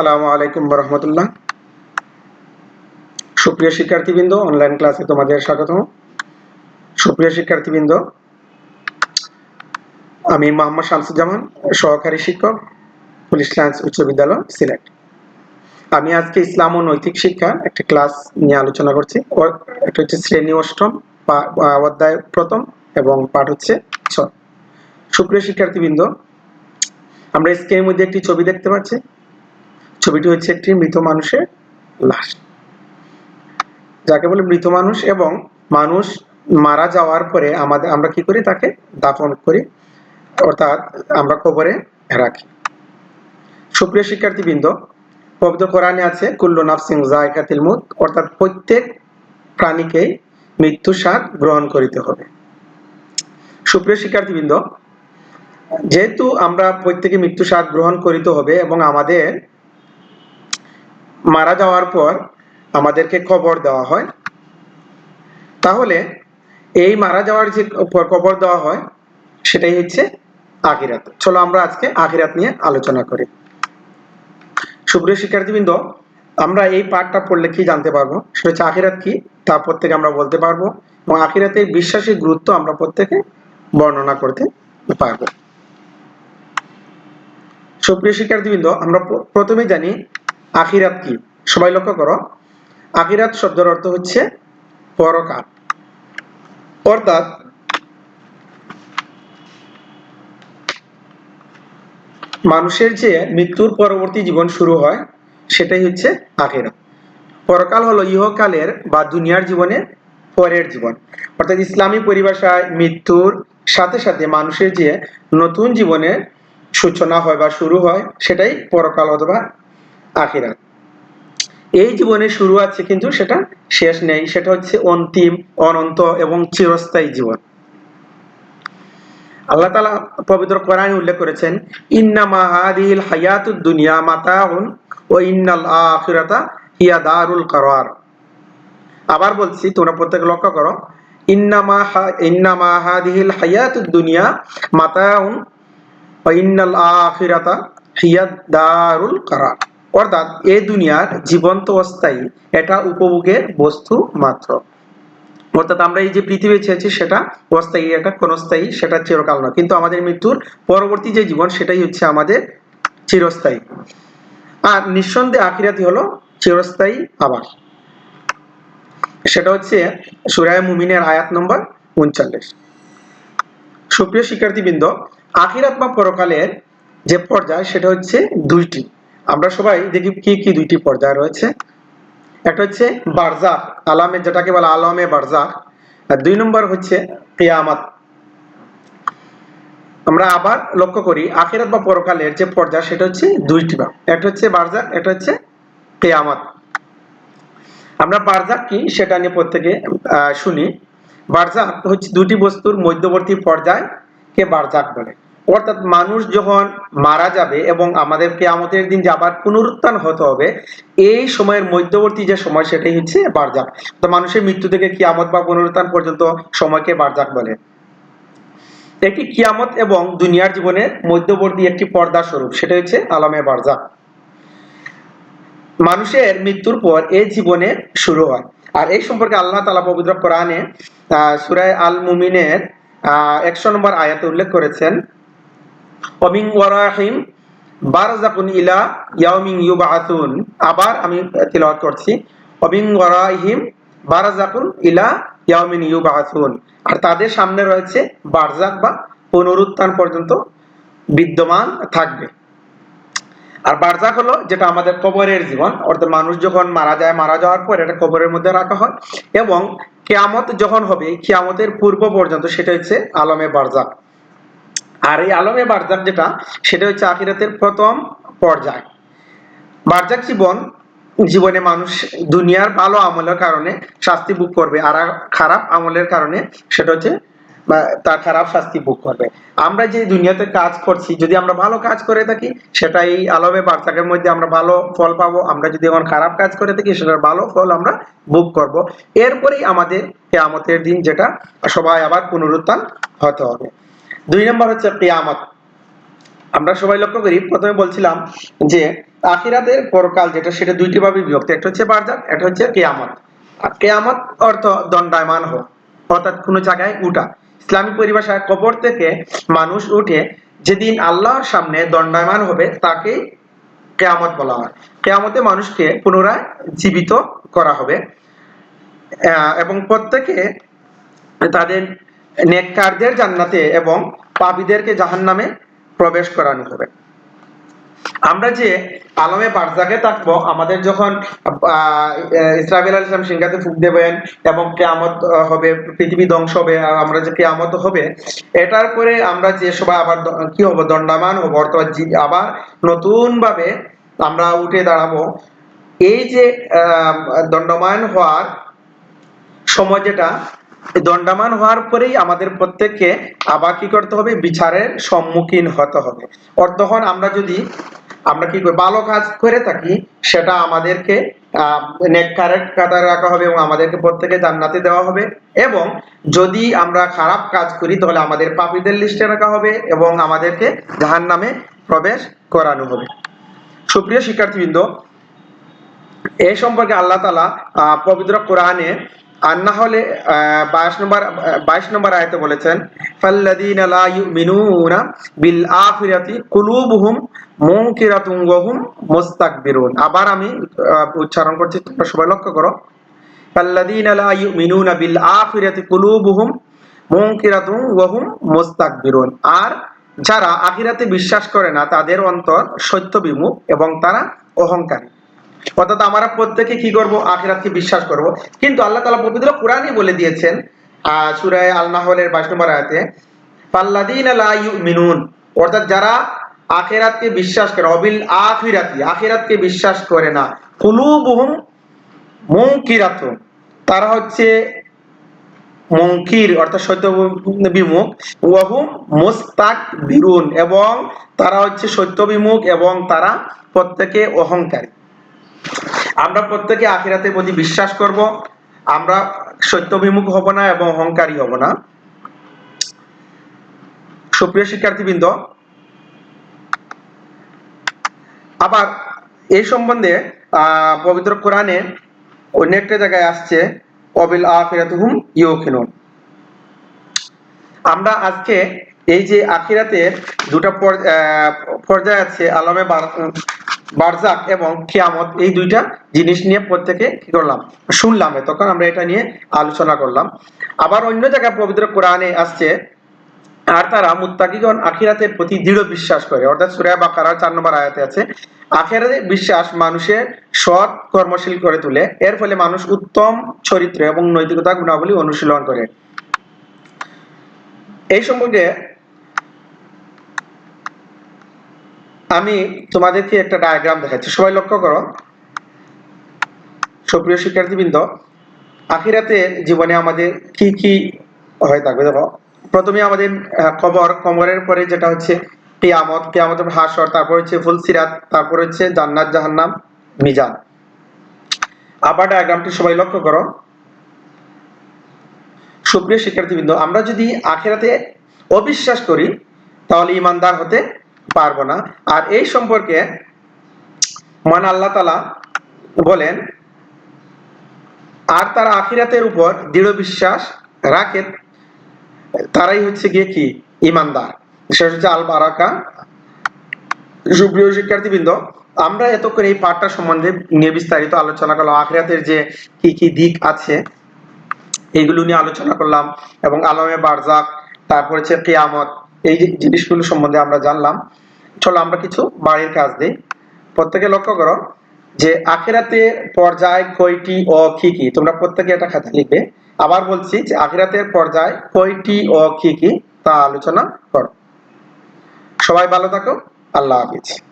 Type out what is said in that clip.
আসসালামু আলাইকুম রহমতুল্লাহ সুপ্রিয় শিক্ষার্থীবৃন্দ অনলাইন ক্লাসে তোমাদের স্বাগত সুপ্রিয় শিক্ষার্থীবৃন্দ, আমি মোহাম্মদ শামসুজ্জামান, সহকারী শিক্ষক, পুলিশ লাইন্স উচ্চ বিদ্যালয়, সিলেট। আমি আজকে ইসলাম ও নৈতিক শিক্ষা একটা ক্লাস নিয়ে আলোচনা করছি। এটা হচ্ছে শ্রেণি অষ্টম অধ্যায় প্রথম এবং পাঠ হচ্ছে ছয়। সুপ্রিয় শিক্ষার্থীবৃন্দ, আমরা স্ক্রিনের মধ্যে একটি ছবি দেখতে পাচ্ছি। ছবিটি হচ্ছে একটি মৃত মানুষের লাশ। যাকে বলে মৃত মানুষ এবং মানুষ মারা যাওয়ার পরে আমাদের, আমরা কি করি তাকে দাফন করি, অর্থাৎ আমরা কবরে রাখি। সুপ্রিয় শিক্ষার্থীবৃন্দ, পবিত্র কোরআনে আছে, কুল্লু নাফসিং জায়কাতিল মুত অর্থাৎ প্রত্যেক প্রাণীকে মৃত্যু স্বাদ গ্রহণ করিতে হবে। সুপ্রিয় শিক্ষার্থীবৃন্দ, যেহেতু আমরা প্রত্যেকে মৃত্যু স্বাদ গ্রহণ করিতে হবে এবং আমাদের মারা যাওয়ার পর আমাদেরকে কবর দেওয়া হয়। তাহলে এই মারা যাওয়ার যে কবর দেওয়া হয়, সেটাই হচ্ছে আখিরাত। চলো আমরা আজকে আখিরাত নিয়ে আলোচনা করি। সুপ্রিয় শিক্ষার্থীবৃন্দ, আমরা এই পাঠটা পড়লে কি জানতে পারব? সেটা হচ্ছে আখিরাত কি? তা প্রত্যেকে আমরা বলতে পারব এবং আখিরাতের বিশ্বাসের গুরুত্ব আমরা প্রত্যেকে বর্ণনা করতে পারব। সুপ্রিয় শিক্ষার্থীবৃন্দ, আমরা প্র- প্রথমে জানি আখিরাত কি? সবাই লক্ষ্য করো। আখিরাত শব্দের অর্থ হচ্ছে পরকাল। অর্থাৎ মানুষের যে মৃত্যুর পরবর্তী জীবন শুরু হয়, সেটাই হচ্ছে আখিরাত। পরকাল হলো ইহকালের বা দুনিয়ার জীবনের পরের জীবন। অর্থাৎ ইসলামী পরিভাষায় মৃত্যুর সাথে সাথে মানুষের যে নতুন জীবনের সূচনা হয় বা শুরু হয়, সেটাই পরকাল অথবা আখিরাত। এই জীবনে শুরু আছে কিন্তু সেটা শেষ নেই, সেটা হচ্ছে অন্তিম, অনন্ত এবং চিরস্থায়ী জীবন। আল্লাহ তালা পবিত্র কোরআনে উল্লেখ করেছেন, ইন্নামা হাদিহিল হায়াতুদ দুনিয়া মাতাউন ও ইন্নাল আখিরাতা হিয়া দারুল কারার। আবার বলছি, তোমরা প্রত্যেক লক্ষ্য করো, ইন্নামা ইন্নামা হাদিহিল হায়াতুদ দুনিয়া মাতাউন ও ইন্নাল আখিরাতা হিয়া দারুল কারার। অর্থাৎ এ দুনিয়ার জীবন্ত অস্থায়ী, এটা উপভোগের বস্তু মাত্র। অর্থাৎ আমরা এই যে পৃথিবী ছেয়েছি সেটা অস্থায়ী, এটা ক্ষণস্থায়ী, সেটা চিরকাল নয়। কিন্তু আমাদের মৃত্যুর পরবর্তী যে জীবন, সেটাই হচ্ছে আমাদের চিরস্থায়ী। আর নিঃসন্দেহে আখিরাতি হলো চিরস্থায়ী আবার। সেটা হচ্ছে সুরায় মুমিনের আয়াত নম্বর উনচল্লিশ। সুপ্রিয় শিক্ষার্থীবৃন্দ, আখিরাত বা পরকালের যে পর্যায়, সেটা হচ্ছে দুইটি। আমরা সবাই দেখি কি কি দুইটি পর্যায় রয়েছে। একটা হচ্ছে বারজাক আলামে, যেটাকে বলে আলমে বারজাক আর দুই নম্বর হচ্ছে কিয়ামত। আমরা আবার লক্ষ্য করি, আখিরাত বা পরকালের যে পর্যায়, সেটা হচ্ছে দুইটি ভাগ। একটা হচ্ছে বারজাক একটা হচ্ছে কিয়ামত। আমরা বারজাক কি, সেটা নিয়ে প্রত্যেকে শুনি। বারজাক হচ্ছে দুটি বস্তুর মধ্যবর্তী পর্যায় কে বারজাক বলে। অর্থাৎ মানুষ যখন মারা যাবে এবং আমাদের কেয়ামতের দিন যে আবার পুনরুত্থান হতে হবে, এই সময়ের মধ্যবর্তী যে সময় সেটাই হচ্ছে বারজাক। তো মানুষের মৃত্যু থেকে কিয়ামত বা পুনরুত্থান পর্যন্ত সময়কে বারজাক বলে। একটি কিয়ামত এবং দুনিয়ার জীবনের মধ্যবর্তী একটি পর্দা স্বরূপ, সেটা হচ্ছে আলামে বারজাক। মানুষের মৃত্যুর পর এই জীবনে শুরু হয়। আর এই সম্পর্কে আল্লাহ তালা পবিত্র কোরআনে সুরায় আল মুমিনের একশো নম্বর আয়াতে উল্লেখ করেছেন অমিং ওয়ারাহিম বারজাকুন ইলা আবার আমি তিলাওয়াত করছি অমিং ওয়ারাহিম বারজাকুন ইলা আর তাদের সামনে রয়েছে বারজাক বা পুনরুত্থান পর্যন্ত বিদ্যমান থাকবে। আর বারজাক হলো যেটা আমাদের কবরের জীবন, অর্থাৎ মানুষ যখন মারা যায়, মারা যাওয়ার পর এটা কবরের মধ্যে রাখা হয়, এবং কেয়ামত যখন হবে কেয়ামতের পূর্ব পর্যন্ত সেটা হচ্ছে আলমে বারজাক আর এই আলমে বারজাক যেটা, সেটা হচ্ছে আখিরাতের প্রথম পর্যায়। বারজাক জীবন, জীবনে মানুষ দুনিয়ার ভালো আমলের কারণে শাস্তি ভোগ করবে, আর খারাপ আমলের কারণে সেটা হচ্ছে তার খারাপ শাস্তি ভোগ করবে। আমরা যে দুনিয়াতে কাজ করছি, যদি আমরা ভালো কাজ করে থাকি, সেটা এই আলমে বার্তাকের মধ্যে আমরা ভালো ফল পাবো। আমরা যদি এখন খারাপ কাজ করে থাকি, সেটার ভালো ফল আমরা ভোগ করব। এরপরেই আমাদের কেয়ামতের দিন যেটা, সবাই আবার পুনরুত্থান হতে হবে। দুই নম্বর হচ্ছে কেয়ামত। আমরা সবাই লক্ষ্য করি, প্রথমে বলছিলাম যে আখিরাতের পরকাল যেটা, সেটা দুইটি ভাবে বিভক্ত। একটা হচ্ছে বারজাক একটা হচ্ছে কেয়ামত। কেয়ামত অর্থ দণ্ডায়মান হোক, অর্থাৎ কোনো জায়গায় উঠা। ইসলামিক পরিভাষায় কবর থেকে মানুষ উঠে যেদিন আল্লাহর সামনে দণ্ডায়মান হবে তাকে কেয়ামত বলা হয়। কেয়ামতে মানুষকে পুনরায় জীবিত করা হবে। এবং প্রত্যেকে তাদের নেককারদের জান্নাতে এবং পাপীদেরকে জাহান্নামে প্রবেশ করানো হবে। আমরা যে আলমে বারজাকে থাকব আমাদের যখন আহ, আল ইসলাম সিংহাতে ফুক দেবেন এবং কেয়ামত হবে পৃথিবী ধ্বংস হবে আর আমরা যে কেয়ামত হবে এটার পরে আমরা যে সবাই আবার কি হব দণ্ডায়মান হব জি- আবার নতুন ভাবে আমরা উঠে দাঁড়াবো। এই যে আহ, দণ্ডমান হওয়ার সময় যেটা এই দণ্ডায়মান হওয়ার পরেই আমাদের প্রত্যেককে আবার কি করতে হবে? বিচারের সম্মুখীন হতে হবে। তখন আমরা যদি, আমরা কি ভালো কাজ করে থাকি, সেটা আমাদেরকে রাখা হবে এবং আমাদেরকে প্রত্যেকে জান্নাতে দেওয়া হবে। এবং যদি আমরা খারাপ কাজ করি, তাহলে আমাদের পাপীদের লিস্টে রাখা হবে এবং আমাদেরকে জাহান্নামে প্রবেশ করানো হবে। সুপ্রিয় শিক্ষার্থীবৃন্দ এই সম্পর্কে আল্লাহ তালা পবিত্র কোরআনে আন্না হলে বাইশ নম্বর বাইশ নম্বর আয়তে বলেছেন, ফাল্লাযীনা লা ইউমিনুনা বিল আখিরাতি কুলুবুহুম মুনকিরাতুন ওয়া হুম মুস্তাকবিরুন। আবার আমি উচ্চারণ করছি, তোমরা সবাই লক্ষ্য করো। ফাল্লাযীনা লা ইউমিনুনা বিল আখিরাতি কুলুবুহুম মুনকিরাতুন ওয়া হুম মুস্তাকবিরুন। আর যারা আখিরাতে বিশ্বাস করে না, তাদের অন্তর সত্য বিমুখ এবং তারা অহংকারী। অর্থাৎ আমরা প্রত্যেকে কি করব? আখিরাতকে বিশ্বাস করব। কিন্তু আল্লাহ তাআলা পবিত্র কোরআনই বলে দিয়েছেন সূরা আল নাহলের 22 নম্বর আয়াতে, ফাল্লাযীনা লা ইউমিনুন অর্থাৎ যারা আখিরাতকে বিশ্বাস করে, অবিল আখিরাতি, আখিরাতকে বিশ্বাস করে না। কুলুবুহুম মুনকিরাতুন, তারা হচ্ছে মুনকির, অর্থাৎ সত্য বিমুখ ওয়াহুম মুস্তাক বিরুন এবং তারা হচ্ছে সত্য বিমুখ এবং তারা প্রত্যেকে অহংকারী। আমরা প্রত্যেকে আখিরাতের প্রতি বিশ্বাস করব, আমরা সত্য বিমুখ হব না এবং অহংকারী হব না। সুপ্রিয় শিক্ষার্থীবৃন্দ, আবার এই সম্বন্ধে পবিত্র কোরআনে অন্য একটা জায়গায় আসছে, অবিল আখিরাতুহুম ইউকিনুন। আমরা আজকে এই যে আখিরাতে দুটা পর্যায় আছে, আলমে বার- বারজাক এবং কিয়ামত, এই দুইটা জিনিস নিয়ে প্রত্যেকে কি করলাম? শুনলাম তখন আমরা এটা নিয়ে আলোচনা করলাম। আবার অন্য জায়গায় পবিত্র কোরআনে আসছে, আর তারা মুত্তাকিগণ আখিরাতের প্রতি দৃঢ় বিশ্বাস করে। অর্থাৎ সুরায় বা কারার চার নম্বর আয়াতে আছে, আখিরাতে বিশ্বাস মানুষের সৎ কর্মশীল করে তোলে। এর ফলে মানুষ উত্তম চরিত্র এবং নৈতিকতা, গুণাবলী অনুশীলন করে। এই সম্পর্কে আমি তোমাদেরকে একটা ডায়াগ্রাম দেখাচ্ছি। সবাই লক্ষ্য করো। সুপ্রিয় শিক্ষার্থীবৃন্দ, আখিরাতে জীবনে আমাদের কি কি হয়ে থাকবে দেখো। প্রথমে আমাদের কবর, কবরের পরে যেটা হচ্ছে কিয়ামত। কিয়ামতের হাসর, তারপর হচ্ছে ফুলসিরাত, তারপর হচ্ছে জান্নাত, জাহান্নাম, মিজান। আবার ডায়াগ্রামটি সবাই লক্ষ্য করো। সুপ্রিয় শিক্ষার্থীবৃন্দ, আমরা যদি আখেরাতে অবিশ্বাস করি, তাহলে ইমানদার হতে পারব না। আর এই সম্পর্কে মান আল্লাহ তালা বলেন, আর তারা আখিরাতের উপর দৃঢ় বিশ্বাস রাখে, তারাই হচ্ছে গিয়ে কি? ইমানদার। সেটা হচ্ছে আল বারাকা সুপ্রিয় শিক্ষার্থীবৃন্দ, আমরা এতক্ষণ এই পাঠটা সম্বন্ধে নিয়ে বিস্তারিত আলোচনা করলাম। আখিরাতের যে কি কি দিক আছে এইগুলো নিয়ে আলোচনা করলাম এবং আলমে বারজাক, তারপর হচ্ছে কিয়ামত এই জিনিসগুলো সম্বন্ধে আমরা জানলাম, চলো আমরা কিছু বাড়ির কাজ দিই। প্রত্যেকে লক্ষ্য করো যে আখেরাতে পর্যায় কয়টি ও কি কি? তোমরা প্রত্যেকে এটা খাতা লিখবে। আবার বলছি যে আখেরাতের পর্যায় কয়টি ও কি কি তা আলোচনা করো। সবাই ভালো থাকো। আল্লাহ হাফিজ।